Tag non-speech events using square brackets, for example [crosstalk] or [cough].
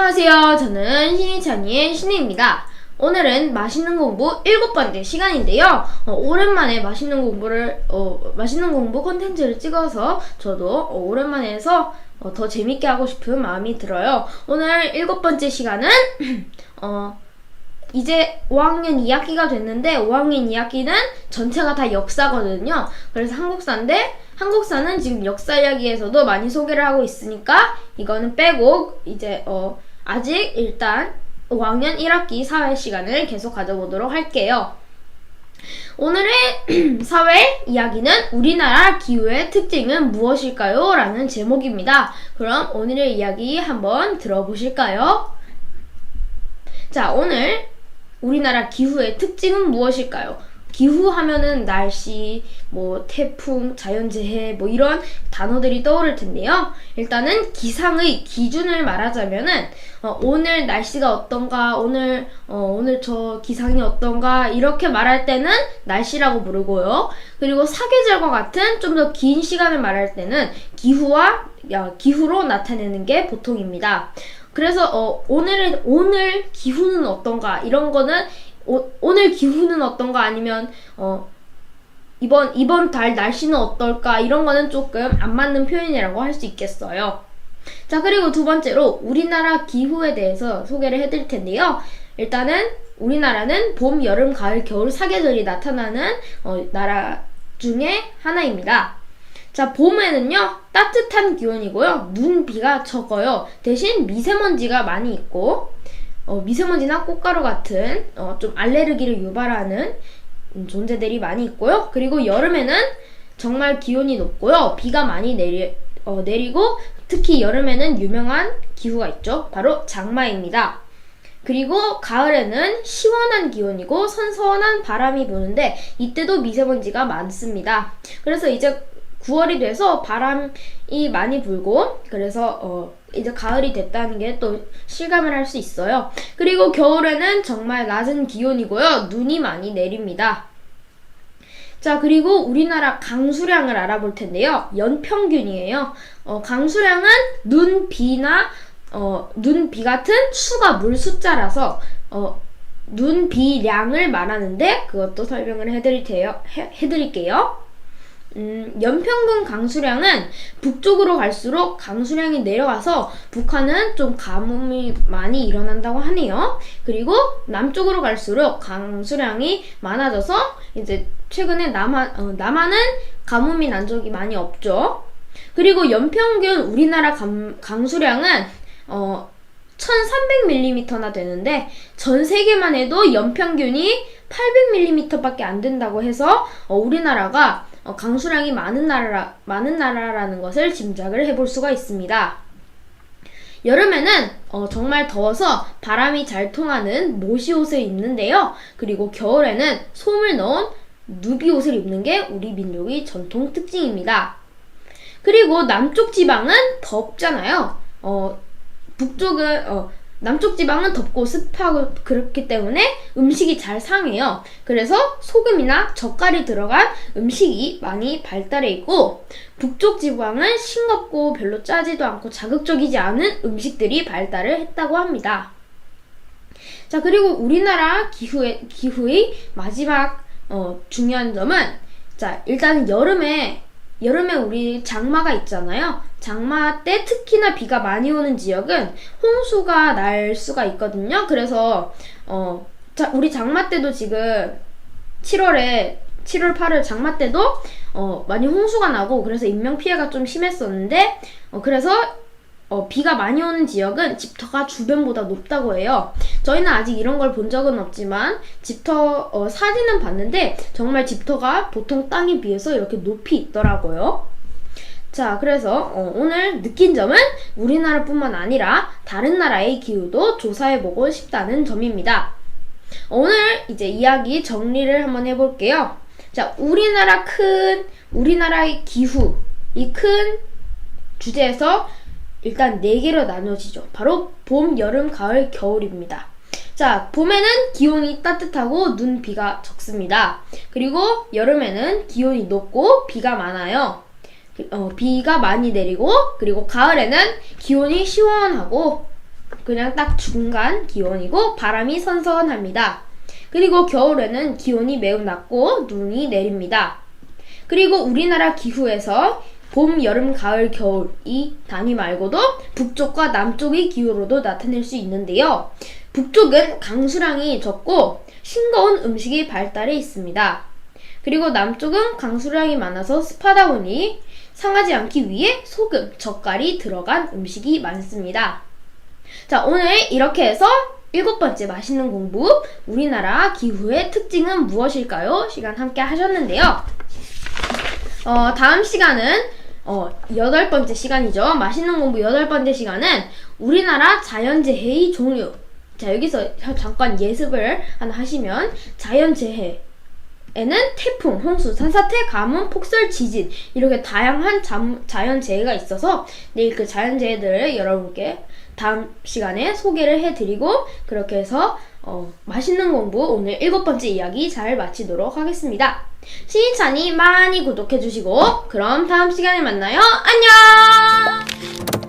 안녕하세요. 저는 신이찬이의 신혜입니다. 오늘은 맛있는 공부 일곱 번째 시간인데요. 어, 오랜만에 맛있는 공부를 어, 맛있는 공부 콘텐츠를 찍어서 저도 어, 오랜만에 해서 어, 더 재밌게 하고 싶은 마음이 들어요. 오늘 일곱 번째 시간은 [clears throat] 어, 이제 5학년 2학기가 됐는데 5학년 2학기는 전체가 다 역사거든요. 그래서 한국사인데 한국사는 지금 역사 이야기에서도 많이 소개를 하고 있으니까 이거는 빼고 이제 어 아직 일단 5학년 1학기 사회 시간을 계속 가져보도록 할게요. 오늘의 [clears throat] 사회 이야기는 우리나라 기후의 특징은 무엇일까요? 라는 제목입니다. 그럼 오늘의 이야기 한번 들어보실까요? 자, 오늘 우리나라 기후의 특징은 무엇일까요? 기후 하면은 날씨, 뭐 태풍, 자연재해 뭐 이런 단어들이 떠오를 텐데요. 일단은 기상의 기준을 말하자면은 어, 오늘 날씨가 어떤가, 오늘 어, 오늘 저 기상이 어떤가 이렇게 말할 때는 날씨라고 부르고요. 그리고 사계절과 같은 좀 더 긴 시간을 말할 때는 기후와 야, 기후로 나타내는 게 보통입니다. 그래서 어, 오늘의 오늘 기후는 어떤가 이런 거는 오, 오늘 기후는 어떤가 아니면 어 이번 이번 달 날씨는 어떨까 이런 거는 조금 안 맞는 표현이라고 할 수 있겠어요. 자 그리고 두 번째로 우리나라 기후에 대해서 소개를 해드릴 텐데요. 일단은 우리나라는 봄, 여름, 가을, 겨울 사계절이 나타나는 어, 나라 중에 하나입니다. 자, 봄에는요, 따뜻한 기온이고요, 눈, 비가 적어요. 대신 미세먼지가 많이 있고, 어, 미세먼지나 꽃가루 같은 어, 좀 알레르기를 유발하는 음, 존재들이 많이 있고요. 그리고 여름에는 정말 기온이 높고요. 비가 많이 내리, 어, 내리고 특히 여름에는 유명한 기후가 있죠. 바로 장마입니다. 그리고 가을에는 시원한 기온이고 선선한 바람이 부는데 이때도 미세먼지가 많습니다. 그래서 이제 9월이 돼서 바람이 많이 불고 그래서 어 이제 가을이 됐다는 게 또 실감을 할 수 있어요. 그리고 겨울에는 정말 낮은 기온이고요. 눈이 많이 내립니다. 자, 그리고 우리나라 강수량을 알아볼 텐데요. 연평균이에요. 어, 강수량은 눈, 비나, 어, 눈, 비 같은 수가 물 숫자라서, 어, 눈, 비량을 말하는데, 그것도 설명을 해드릴 테요, 해, 해드릴게요. 음, 연평균 강수량은 북쪽으로 갈수록 강수량이 내려가서 북한은 좀 가뭄이 많이 일어난다고 하네요. 그리고 남쪽으로 갈수록 강수량이 많아져서 이제 최근에 남한, 어, 남한은 가뭄이 난 적이 많이 없죠. 그리고 연평균 우리나라 감, 강수량은 어, 1300mm나 되는데 전 세계만 해도 연평균이 800mm밖에 안 된다고 해서 어, 우리나라가 어, 강수량이 많은 나라 많은 나라라는 것을 짐작을 해볼 수가 있습니다. 여름에는 어, 정말 더워서 바람이 잘 통하는 모시 옷을 입는데요. 그리고 겨울에는 솜을 넣은 누비 옷을 입는 게 우리 민족의 전통 특징입니다. 그리고 남쪽 지방은 덥잖아요. 어, 북쪽은 어, 남쪽 지방은 덥고 습하고 그렇기 때문에 음식이 잘 상해요. 그래서 소금이나 젓갈이 들어간 음식이 많이 발달해 있고 북쪽 지방은 싱겁고 별로 짜지도 않고 자극적이지 않은 음식들이 발달을 했다고 합니다. 자, 그리고 우리나라 기후의, 기후의 마지막 어, 중요한 점은 자, 일단 여름에 여름에 우리 장마가 있잖아요. 장마 때 특히나 비가 많이 오는 지역은 홍수가 날 수가 있거든요. 그래서 어 자, 우리 장마 때도 지금 7월에 7월 8월 장마 때도 어 많이 홍수가 나고 그래서 인명 피해가 좀 심했었는데 어 그래서 어, 비가 많이 오는 지역은 집터가 주변보다 높다고 해요. 저희는 아직 이런 걸 본 적은 없지만 집터 어, 사진은 봤는데 정말 집터가 보통 땅에 비해서 이렇게 높이 있더라고요. 자, 그래서 어, 오늘 느낀 점은 우리나라뿐만 아니라 다른 나라의 기후도 조사해보고 싶다는 점입니다. 오늘 이제 이야기 정리를 한번 해볼게요. 자, 우리나라 큰 우리나라의 기후 이 큰 주제에서 일단 네 개로 나눠지죠. 바로 봄, 여름, 가을, 겨울입니다. 자, 봄에는 기온이 따뜻하고 눈, 비가 적습니다. 그리고 여름에는 기온이 높고 비가 많아요. 어, 비가 많이 내리고 그리고 가을에는 기온이 시원하고 그냥 딱 중간 기온이고 바람이 선선합니다. 그리고 겨울에는 기온이 매우 낮고 눈이 내립니다. 그리고 우리나라 기후에서 봄, 여름, 가을, 겨울 이 단위 말고도 북쪽과 남쪽의 기후로도 나타낼 수 있는데요. 북쪽은 강수량이 적고 싱거운 음식이 발달해 있습니다. 그리고 남쪽은 강수량이 많아서 습하다 보니 상하지 않기 위해 소금, 젓갈이 들어간 음식이 많습니다. 자, 오늘 이렇게 해서 일곱 번째 맛있는 공부, 우리나라 기후의 특징은 무엇일까요? 시간 함께 하셨는데요. 어, 다음 시간은 어, 여덟 번째 시간이죠. 맛있는 공부 여덟 번째 시간은 우리나라 자연재해의 종류. 자, 여기서 잠깐 예습을 하나 하시면 자연재해. 에는 태풍, 홍수, 산사태, 가뭄, 폭설, 지진 이렇게 다양한 잠- 자연재해가 있어서 내일 그 자연재해들을 여러분께 다음 시간에 소개를 해드리고 그렇게 해서 어, 맛있는 공부 오늘 일곱 번째 이야기 잘 마치도록 하겠습니다. 시인찬이 많이 구독해주시고 그럼 다음 시간에 만나요. 안녕!